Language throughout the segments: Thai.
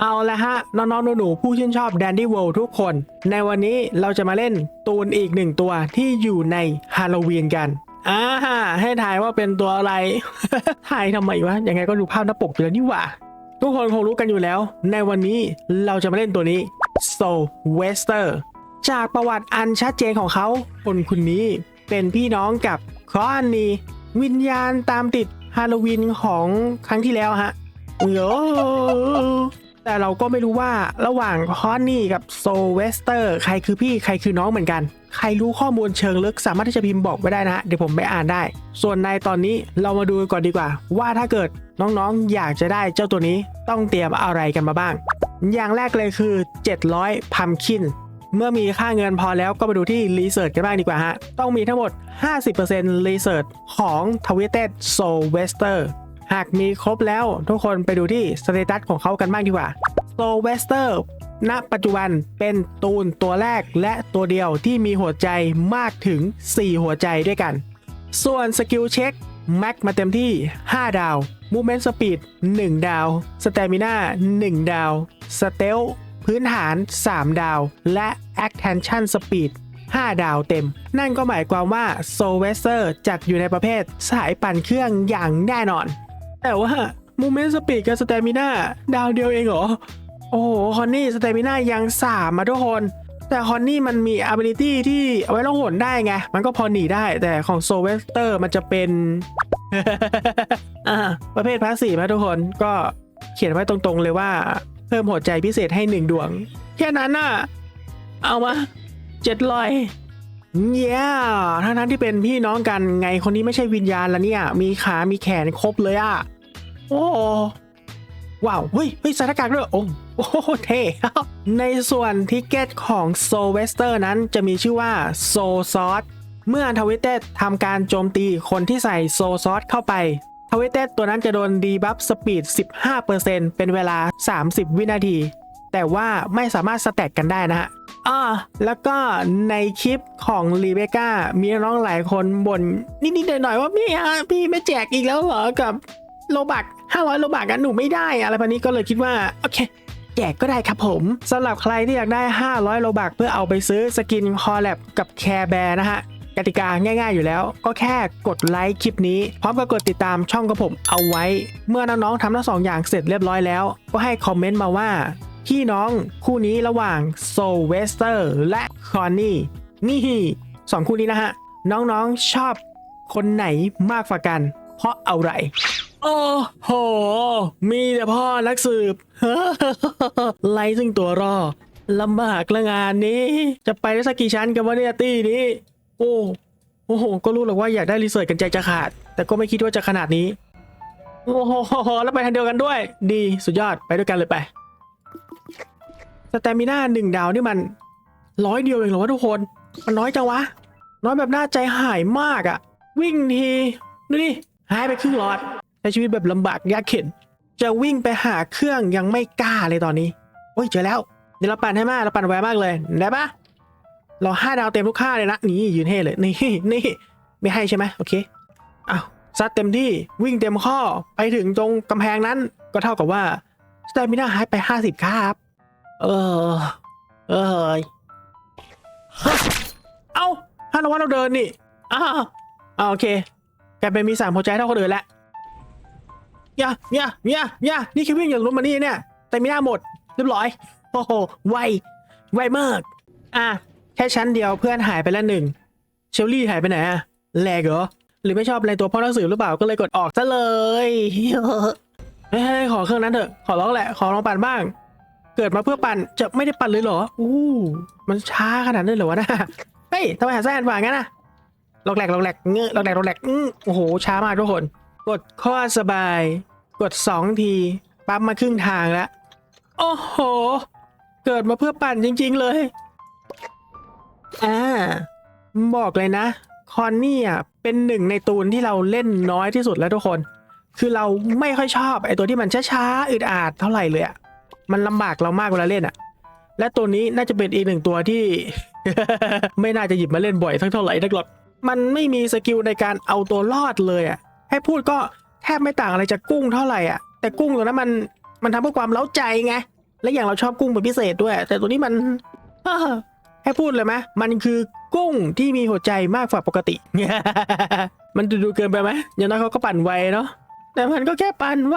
เอาละฮะ น้องๆหนูๆผู้ชื่นชอบแดนดี้เวิลด์ทุกคน ในวันนี้เราจะมาเล่นตูนอีกหนึ่งตัวที่อยู่ในฮาโลวีนกันอ่าให้ถ่ายว่าเป็นตัวอะไร ถ่ายทำไมวะ ยังไงก็ดูภาพหน้าปกอยู่แล้วนี่หว่า ทุกคนคงรู้กันอยู่แล้ว ในวันนี้เราจะมาเล่นตัวนี้ Soul Wester จากประวัติอันชัดเจนของเขา คนคนนี้เป็นพี่น้องกับคออันนีวิญญาณตามติดฮาโลวีนของครั้งที่แล้วฮะโย แต่เราก็ไม่รู้ว่าระหว่างคอนนี่กับโซเวสเตอร์ใครคือพี่ใครคือน้องเหมือนกัน ใครรู้ข้อมูลเชิงลึกสามารถที่จะพิมพ์บอกไว้ได้นะ เดี๋ยวผมไปอ่านได้ ส่วนในตอนนี้เรามาดูก่อนดีกว่า ว่าถ้าเกิดน้องๆอยากจะได้เจ้าตัวนี้ต้องเตรียมอะไรกันมาบ้าง อย่างแรกเลยคือ 700พัมคินเมื่อมีค่าเงินพอแล้วก็มาดูที่รีเสิร์ชกันบ้างดีกว่าฮะ ต้องมีทั้งหมด 50%รีเสิร์ชของ t w i t e d Soul Wester หากมีครบแล้วทุกคนไปดูที่สเตตัสของเขากันบ้างดีกว่า Soul Wester ณปัจจุบันเป็นตูนตัวแรกและตัวเดียวที่มีหัวใจมากถึง 4 หัวใจด้วยกัน ส่วนสกิลเช็คแม็กมาเต็มที่ 5 ดาว Movement Speed 1ดาว Stamina 1ดาว Stealth พื้นฐาน 3 ดาว และ Attention Speed 5 ดาวเต็ม นั่นก็หมายความว่า s o w e s t e r จัดอยู่ในประเภทสายปั่นเครื่องอย่างแน่นอน แต่ว่า Movement Speed กับ Stamina ดาวเดียวเองเหรอ โอ้โหฮอนนี่สเตมิน่ายังสามมาทุกคน แต่ฮอนนี่มันมี ability ที่เอาไว้ล่องหนได้ไง มันก็พอหนีได้แต่ของโซเวสเตอร์มันจะเป็นประเภทพาสซีฟนะทุกคนก็เขียนไว้ตรงๆเลยว่า เพิ่มหัวใจพิเศษให้หนึ่งดวง แค่นั้นน่ะ เอามาเจ็ดร้อย เย้ทั้งนั้นที่เป็นพี่น้องกันไงคนนี้ไม่ใช่วิญญาณละเนี่ย มีขา มีแขนครบเลยอะโอ้ว้าว เฮ้ย เฮ้ยส่หน้ากากด้วยโอ้โอ้โหเท่ในส่วนทิกเก็ตของ s o w e s t e r นั้นจะมีชื่อว่า Soul Sauce เมื่อทวิตเต็ดทำการโจมตีคนที่ใส่ Soul Sauce เข้าไป ทวิตเต็ดตัวนั้นจะโดนดีบัฟสปีด 15%เป็นเวลา 30 วินาที แต่ว่าไม่สามารถสแต็กกันได้นะฮะ อ่าแล้วก็ในคลิปของรีเบก้ามีน้องหลายคนบ่นนิดๆหน่อยๆว่าพี่ฮะพี่ไม่แจกอีกแล้วเหรอกับโลบัก500โลบักกันหนูไม่ได้ อะไรแบบนี้ก็เลยคิดว่า โอเค แจกก็ได้ครับผมสำหรับใครที่อยากได้ 500โลบักเพื่อเอาไปซื้อสกินคอลแลบกับแคร์แบร์นะฮะกติกาง่ายๆอยู่แล้ว ก็แค่กดไลค์คลิปนี้ พร้อมกับกดติดตามช่องกับผมเอาไว้ เมื่อน้องๆทำทั้งสองอย่างเสร็จเรียบร้อยแล้ว ก็ให้คอมเมนต์มาว่า พี่น้องคู่นี้ระหว่างโซเวสเตอร์และคอนนี่นี่สองคู่นี้นะฮะ น้องๆชอบคนไหนมากกว่ากัน เพราะอะไร โอ้โห มีแต่พ่อนักสืบไล่ซึ่งตัวรอลำบากละงานนี้ จะไปได้สักกี่ชั้นกันวะเนี่ยตี้นี้ โอ้โอ้โห ก็รู้หรอกว่าอยากได้รีเสิร์ชกันใจจะขาด แต่ก็ไม่คิดว่าจะขนาดนี้ โอ้โห แล้วไปทางเดียวกันด้วย ดี สุดยอด ไปด้วยกันเลยไป สแตมิน่าหนึ่งดาวนี่มันร้อยเดียวเองเหรอวะทุกคน มันน้อยจังวะ น้อยแบบน่าใจหายมากอะวิ่งทีดูดิหายไปครึ่งหลอดใช้ชีวิตแบบลำบากยากเข็น จะวิ่งไปหาเครื่องยังไม่กล้าเลยตอนนี้ โอ้ยเจอแล้ว เดี๋ยวเราปั่นให้มากเราปั่นไวมากเลยได้ปะเราห้าดาวเต็มทุกค่าเลยนะนี่ยืนเท่เลยนี่นี่ไม่ให้ใช่ไหมโอเคอ้าวซัดเต็มที่วิ่งเต็มข้อไปถึงตรงกำแพงนั้นก็เท่ากับว่าสเตมิน่าหายไปห้าสิบครับ เออ เอยเฮ้ยเอ้าถ้าเราว่าเราเดินนี่อ้าวอ่าโอเคแกเป็นมีสามหัวใจเท่าคนอื่นแล้วเนี่ยเนี่ยเนี่ยเนี่ยนี่คือวิ่งอย่างลุ้นมานี่เนี่ย แต่ไม่น่าหมดเรียบร้อย โอ้โห ไว ไวมาก อะ แค่ชั้นเดียวเพื่อนหายไปแล้วหนึ่ง เชลลี่หายไปไหนอะแลกเหรอ หรือไม่ชอบอะไรตัวพ่อหนังสือหรือเปล่า ก็เลยกดออกซะเลย เฮ้ยขอเครื่องนั้นเถอะ ขอร้องแหละ ขอลองปั่นบ้าง เกิดมาเพื่อปั่นจะไม่ได้ปั่นเลยเหรออู้มันช้าขนาดนั้นเหรอวะนะเฮ้ยทำไมหาแซนว่างั้นนะลอกแหลกลอกแหลกเงื้อลอกแหลกลอกแหลกโอ้โหช้ามากทุกคน กดข้อสบาย กดสองทีปั๊บมาครึ่งทางแล้วโอ้โห เกิดมาเพื่อปั่นจริง ๆ เลยอ่าบอกเลยนะ คอนนี่อะเป็นหนึ่งในตูนที่เราเล่นน้อยที่สุดแล้วทุกคน คือเราไม่ค่อยชอบไอตัวที่มันช้าๆอึดอัดเท่าไหร่เลยอะ มันลำบากเรามากเวลาเล่นอะและตัวนี้น่าจะเป็นอีกหนึ่งตัวที่ ไม่น่าจะหยิบมาเล่นบ่อยสักเท่าไหร่นักหรอกมันไม่มีสกิลในการเอาตัวรอดเลยอะให้พูดก็แทบไม่ต่างอะไรจากกุ้งเท่าไหร่อะแต่กุ้งตัวนั้นมันมันทำเพื่อความเล้าใจไงและอย่างเราชอบกุ้งเป็นพิเศษด้วย แต่ตัวนี้มันให้พูดเลยไหมมันคือกุ้งที่มีหัวใจมากกว่าปกติ มันดูดูเกินไปไหมอย่างน้อยเขาก็ปั่นไวเนาะแต่มันก็แค่ปั่นไว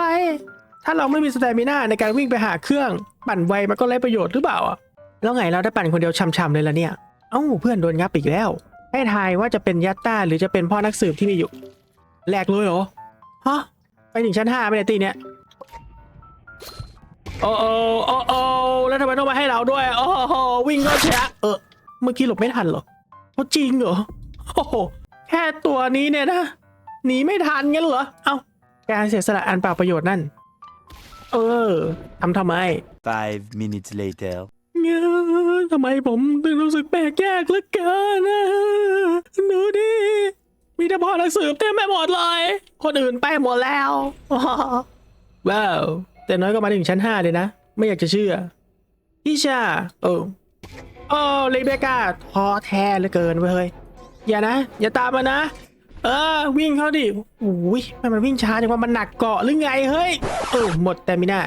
ถ้าเราไม่มีสเตมิน่าในการวิ่งไปหาเครื่องปั่นไวมันก็ไร้ประโยชน์หรือเปล่าอะแล้วไงเราได้ปั่นคนเดียวช่ำๆเลยละเนี่ยเอ้าเพื่อนโดนงับอีกแล้ว ให้ทายว่าจะเป็นยัตตาหรือจะเป็นพ่อนักสืบที่มีอยู่แหลกเลยเหรอฮะไปถึงชั้นห้าไปเนี่ยตีเนี่ยโอ้โอ้โอ้โอ้แล้วทำไมต้องมาให้เราด้วยโอ้โหวิ่งก็ชะเออเมื่อกี้หลบไม่ทันเหรอเพราะจริงเหรอโอ้โหแค่ตัวนี้เนี่ยนะหนีไม่ทันงั้นเหรอเอ้าการเสียสละอันเปล่าประโยชน์นั่น เออทำทำไม Five minutes later. เงี้ยทำไมผมถึงรู้สึกแปลกแยกเหลือเกินนะดูดิ มีแต่พ่อนักสืบเต็มไปหมดเลย คนอื่นไปหมดแล้วว้าวแต่น้อยก็มาถึงชั้นห้าเลยนะ ไม่อยากจะเชื่ออิชาเออโอ้เลเบก้าท้อแท้เหลือเกินเว้ยเฮ้ยอย่านะ อย่าตามมานะ เออวิ่งเข้าดิโอ้ยทำไมมันวิ่งช้าจังว่ามันหนักเกาะหรือไงเฮ้ยเออหมดแต่มิน่า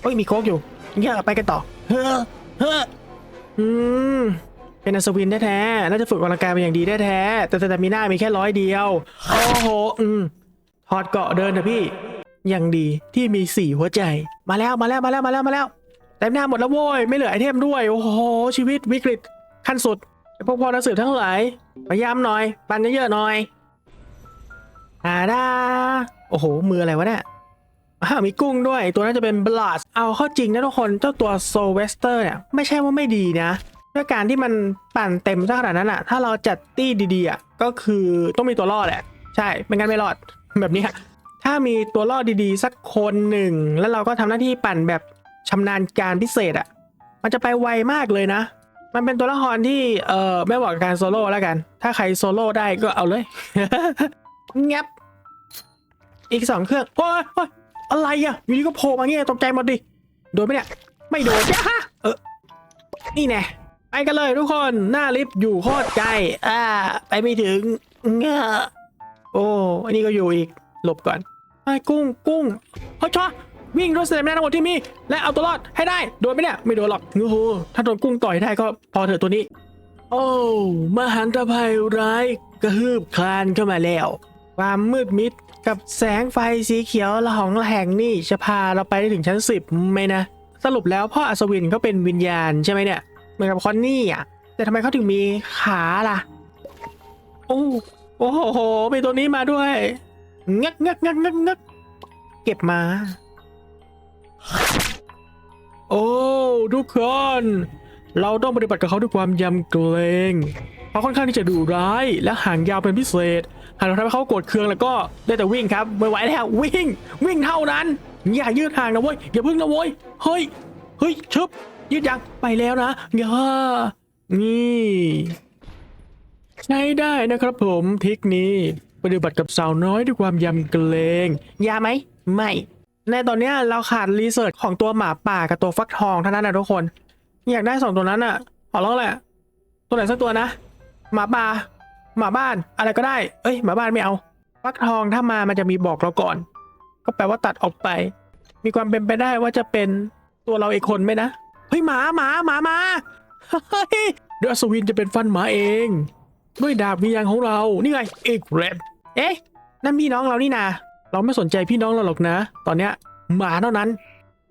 โอ้ยมีโค้กอยู่เงี้ยไปกันต่อเฮ้อเฮ้ออืมเป็นอัศวินแท้ๆน่าจะฝึกออกกำลังกายมาอย่างดีแท้ๆแต่แต่มีหน้ามีแค่ร้อยเดียวโอ้โหอืมถอดเกาะเดินเถอะพี่ยังดีที่มีสี่หัวใจมาแล้วมาแล้วมาแล้วมาแล้วมาแล้วแต่หน้าหมดแล้วโว้ยไม่เหลือไอเทมด้วย โอ้โห ชีวิตวิกฤตขั้นสุดไอ้พวกพ่อนักสืบทั้งหลายพยายามหน่อย ปันเยอะๆหน่อย อาดาโอ้โห มืออะไรวะเนี่ยอ้ามีกุ้งด้วย ตัวนั้นจะเป็นบลัสเอาเข้าจริงนะทุกคน เจ้าตัวโซเวสเตอร์เนี่ย ไม่ใช่ว่าไม่ดีนะ ด้วยการที่มันปั่นเต็มซะขนาดนั้นอะถ้าเราจัดตี้ดีๆอะก็คือต้องมีตัวรอดแหละ ใช่ ไม่งั้นไม่รอด แบบนี้ยถ้ามีตัวรอดดีๆ สักคนหนึ่ง แล้วเราก็ทำหน้าที่ปั่นแบบชำนาญการพิเศษอะมันจะไปไวมากเลยนะ มันเป็นตัวละครที่ เอ่อ ไม่เหมาะกับการโซโล่แล้วกัน ถ้าใครโซโล่ได้ก็เอาเลย งับ อีกสองเครื่องโอ้ยโอ้ยอะไรอะอยู่ดีก็โผล่มาเงี้ยตกใจหมดดิโดนไหมเนี่ยไม่โดนจ้าฮะเออนี่แน่ไปกันเลยทุกคนหน้าลิฟต์อยู่โคตรไกลอ่าไปไม่ถึงเงอะโอ้อันนี้ก็อยู่อีกหลบก่อนไอ้กุ้งกุ้งเฮ้ยชอวิ่งด้วยสเตมินาทั้งหมดที่มี และเอาตัวรอดให้ได้ โดนไหมเนี่ยไม่โดนหรอกโอ้โหถ้าโดนกุ้งต่อยได้ก็พอเถอะตัวนี้ โอ้มหันตภัยร้ายกระฮืบคลานเข้ามาแล้ว ความมืดมิด กับแสงไฟสีเขียวละหองละแหงนี่จะพาเราไปได้ถึงชั้นสิบไหมนะ สรุปแล้วพ่ออัศวินเขาเป็นวิญญาณใช่ไหมเนี่ย เหมือนกับคอนนี่อะ แต่ทำไมเขาถึงมีขาล่ะ โอ้โอ้โหมีตัวนี้มาด้วยงักงักงักงักงักเก็บมา โอ้ทุกคน เราต้องปฏิบัติกับเขาด้วยความยำเกรงเขาะค่อนข้างที่จะดุร้ายและหางยาวเป็นพิเศษ หากเราทำให้เขาโกรธเคืองแล้วก็ได้แต่วิ่งครับไม่ไหวแล้ววิ่งวิ่งเท่านั้นอย่ายืดห่างนะเว้ยอย่าพึ่งนะเว้ยเฮ้ยเฮ้ยชึบยืดยังไปแล้วนะอย่านี่ใช้ได้นะครับผมทริกนี้ปฏิบัติกับสาวน้อยด้วยความยำเกรงยาไหมไม่ในตอนเนี้ยเราขาดรีเสิร์ชของตัวหมาป่ากับตัวฟักทองเท่านั้นนะทุกคน อยากได้สองตัวนั้นอะขอร้องแหละ ตัวไหนสักตัวนะ หมาป่า หมาบ้านอะไรก็ได้ เอ้ยหมาบ้านไม่เอาฟักทองถ้ามามันจะมีบอกเราก่อน ก็แปลว่าตัดออกไป มีความเป็นไปได้ว่าจะเป็นตัวเราเอกคนไหมนะ เฮ้ยหมาหมาหมามาเฮ้ยเดยวอัศวินจะเป็นฟันหมาเอง ด้วยดาบวิญญาณของเรา นี่ไงเอกเรดเอ๊ะ นั่นพี่น้องเรานี่นา เราไม่สนใจพี่น้องเราหรอกนะ ตอนเนี้ยหมาเท่านั้น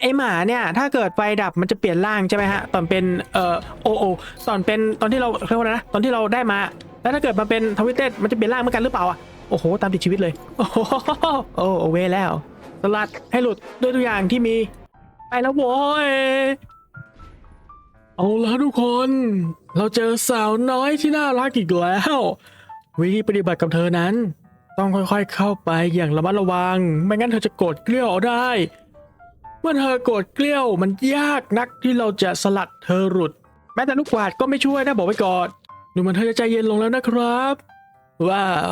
ไอหมาเนี่ยถ้าเกิดไฟดับมันจะเปลี่ยนร่างใช่ไหมฮะ ตอนเป็นเอ่อโอโอตอนเป็นตอนที่เราเรียกว่าอะไรนะ ตอนที่เราได้มา แล้วถ้าเกิดมาเป็นทวิตเต็มันจะเปลี่ยนร่างเหมือนกันหรือเปล่าอะโอ้โหตามติดชีวิตเลย โอ้โหโอ้โอเวแล้ว สลัดให้หลุดด้วยตัวอย่างที่มีไปแล้วโว้ยเอาละทุกคน เราเจอสาวน้อยที่น่ารักอีกแล้ว วิธีปฏิบัติกับเธอนั้น ต้องค่อยๆเข้าไปอย่างระมัดระวัง ไม่งั้นเธอจะโกรธเกลี้ยวเอาได้ เมื่อเธอโกรธเกลี้ยวมันยากนักที่เราจะสลัดเธอหลุด แม้แต่ลูกกวาดก็ไม่ช่วยนะบอกไว้ก่อน ดูเหมันเธอจะใจเย็นลงแล้วนะครับ ว้าว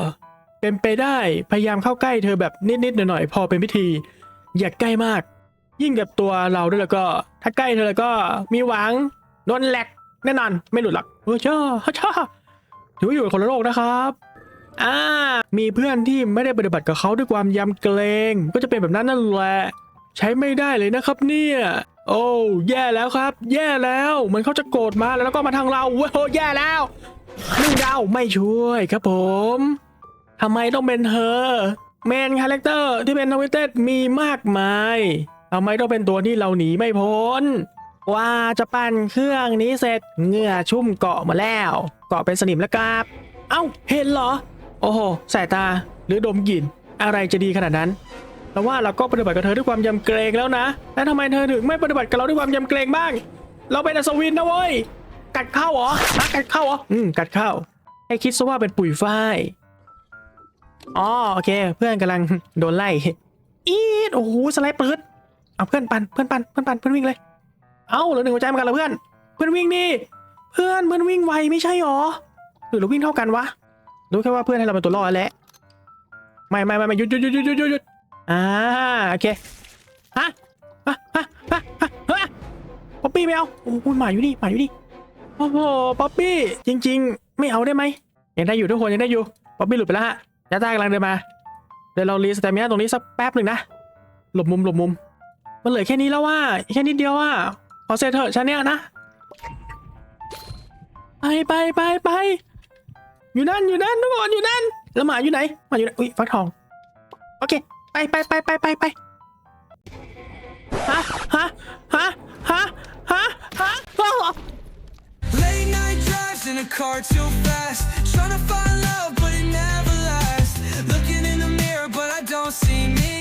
เป็นไปได้พยายามเข้าใกล้เธอแบบนิดๆหน่อยๆพอเป็นพิธี อย่าใกล้มาก ยิ่งกับตัวเราด้วยแล้วก็ ถ้าใกล้เธอแล้วก็มีหวังโดนแหลกแน่นอนไม่หลุดหรอกเออช่าช่าถือว่าอยู่คนละโลกนะครับอ่ามีเพื่อนที่ไม่ได้ปฏิบัติกับเขาด้วยความยำเกรง ก็จะเป็นแบบนั้นนั่นแหละ ใช้ไม่ได้เลยนะครับเนี่ยโอ้แย่แล้วครับ แย่แล้วเหมือนเขาจะโกรธมาแล้วก็มาทางเราโว้โอ้แย่แล้วหนึ่งดาวไม่ช่วยครับผมทำไมต้องเป็นเธอเมนคาแรคเตอร์ที่เป็นทวิตเตมีมากมายทำไมต้องเป็นตัวที่เราหนีไม่พ้นว่าจะปั่นเครื่องนี้เสร็จเหงื่อชุ่มเกาะมาแล้ว เกาะเป็นสนิมแล้วครับเอ้าเห็นเหรอ โอ้โหสายตาหรือดมกลิ่นอะไรจะดีขนาดนั้น แต่ว่าเราก็ปฏิบัติกับเธอด้วยความยำเกรงแล้วนะ แล้วทำไมเธอถึงไม่ปฏิบัติกับเราด้วยความยำเกรงบ้าง เราเป็นอัศวินนะเว้ย กัดเข้าเหรอฮะกัดเข้าเหรอ อืม กัดเข้าให้คิดซะว่าเป็นปุ๋ยฝ้าย อ๋อ โอเค เพื่อนกำลังโดนไล่ อีดโอ้โห สไลด์ปืดเอาเพื่อนปันเพื่อนปันเพื่อนปันเพื่อนวิ่งเลย เอ้าเหลือหนึ่งหัวใจเหมือนกันเหรอเพื่อน เพื่อนวิ่งดิเพื่อนเพื่อนวิ่งไวไม่ใช่หรอ หรือเราวิ่งเท่ากันวะ รู้แค่ว่าเพื่อนให้เราเป็นตัวรอดแหละไม่ไม่ไม่ไม่หยุดหยุดหยุดหยุดหยุดหยุดหยุด อ่าโอเคฮะฮะฮะฮะฮะป๊อปปี้ไม่เอาโอ้โหหมาอยู่นี่หมาอยู่นี่โอ้โหป๊อปปี้จริง ๆ ไม่เอาได้ไหมยังได้อยู่ทุกคนยังได้อยู่ป๊อปปี้หลุดไปแล้วฮะยาต้ากำลังเดินมาเดี๋ยวเรารีสเตมินาตรงนี้สักแป๊บหนึ่งนะหลบมุมหลบมุม มันเหลือแค่นี้แล้วว่าแค่นิดเดียวว่าขอเซตเถอะชั้นเนี้ยนะไปไปไปไปอยู่นั่นอยู่นั่นทุกคนอยู่นั่นแล้วหมาอยู่ไหนหมาอยู่ไหนอุ้ยฟักทองโอเค ไปไปไปไปไปไปฮะฮะฮะฮะฮะฮะอ้าว Late night drives in a car too fast. Trying to find love, but it never lasts. Looking in the mirror, but I don't see me.